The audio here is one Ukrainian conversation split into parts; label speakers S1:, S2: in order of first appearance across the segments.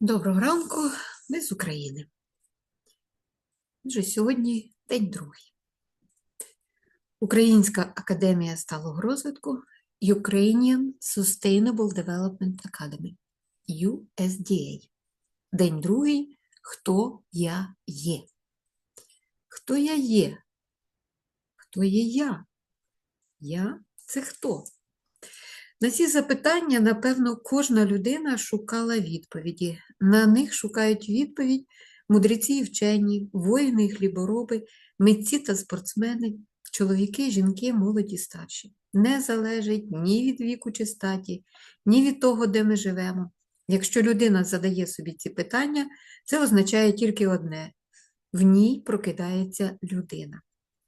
S1: Доброго ранку, ми з України. Отже, сьогодні день другий. Українська академія сталого розвитку Ukrainian Sustainable Development Academy USDA. День другий. Хто я є? Хто я є? Хто є я? Я це хто? На ці запитання, напевно, кожна людина шукала відповіді. На них шукають відповідь мудреці і вчені, воїни і хлібороби, митці та спортсмени, чоловіки, жінки, молоді, старші. Не залежить ні від віку чи статі, ні від того, де ми живемо. Якщо людина задає собі ці питання, це означає тільки одне: в ній прокидається людина.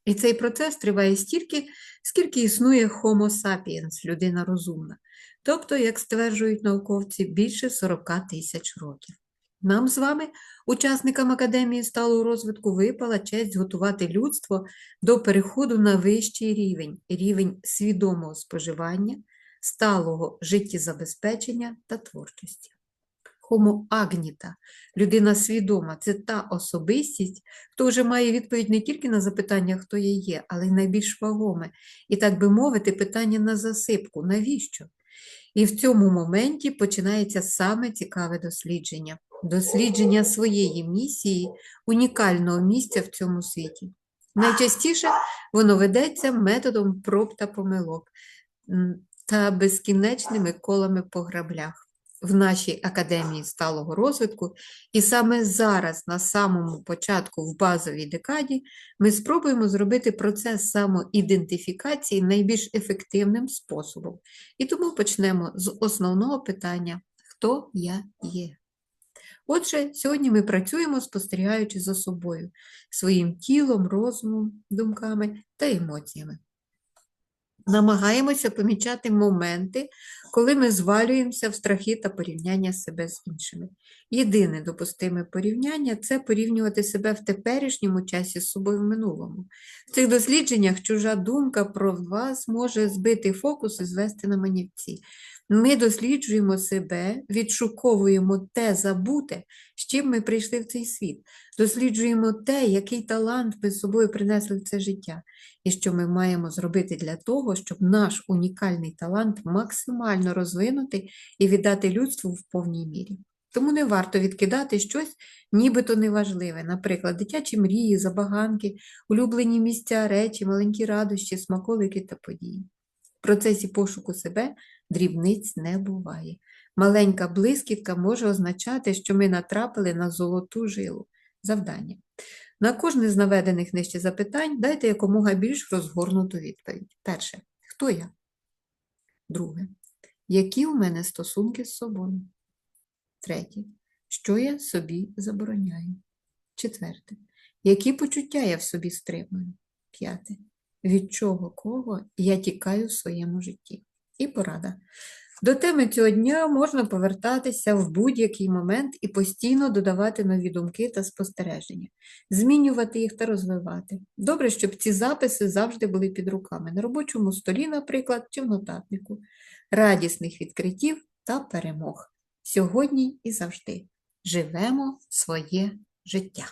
S1: І цей процес триває стільки, скільки існує Homo sapiens, людина розумна, тобто, як стверджують науковці, більше 40 тисяч років. Нам з вами, учасникам Академії сталого розвитку, випала честь готувати людство до переходу на вищий рівень рівень свідомого споживання, сталого життєзабезпечення та творчості. Homo agnita, людина свідома, це та особистість, хто вже має відповідь не тільки на запитання, хто я є, але й найбільш вагоме, і, так би мовити, питання на засипку, навіщо? І в цьому моменті починається саме цікаве дослідження, дослідження своєї місії, унікального місця в цьому світі. Найчастіше воно ведеться методом проб та помилок та безкінечними колами по граблях в нашій академії сталого розвитку, і саме зараз, на самому початку, в базовій декаді, ми спробуємо зробити процес самоідентифікації найбільш ефективним способом. І тому почнемо з основного питання: хто я є? Отже, сьогодні ми працюємо, спостерігаючи за собою, своїм тілом, розумом, думками та емоціями намагаємося помічати моменти, коли ми звалюємося в страхи та порівняння себе з іншими. Єдине допустиме порівняння це порівнювати себе в теперішньому часі з собою в минулому. В цих дослідженнях чужа думка про вас може збити фокус і звести на манівці. Ми досліджуємо себе, відшуковуємо те забуте, з чим ми прийшли в цей світ, досліджуємо те, який талант ми з собою принесли в це життя, і що ми маємо зробити для того, щоб наш унікальний талант максимально розвинути і віддати людству в повній мірі. Тому не варто відкидати щось, нібито неважливе, наприклад, дитячі мрії, забаганки, улюблені місця, речі, маленькі радощі, смаколики та події. Процесі пошуку себе дрібниць не буває. Маленька блискітка може означати, що ми натрапили на золоту жилу. Завдання. На кожне з наведених нижче запитань дайте якомога більш розгорнуту відповідь. Перше. Хто я? Друге. Які у мене стосунки з собою? Третє. Що я собі забороняю? Четверте. Які почуття я в собі стримую? П'яте. Від чого кого я тікаю в своєму житті? І порада. До теми цього дня можна повертатися в будь-який момент і постійно додавати нові думки та спостереження, змінювати їх та розвивати. Добре, щоб ці записи завжди були під руками, на робочому столі, наприклад, чи в нотатнику, радісних відкриттів та перемог. Сьогодні і завжди живемо своє життя.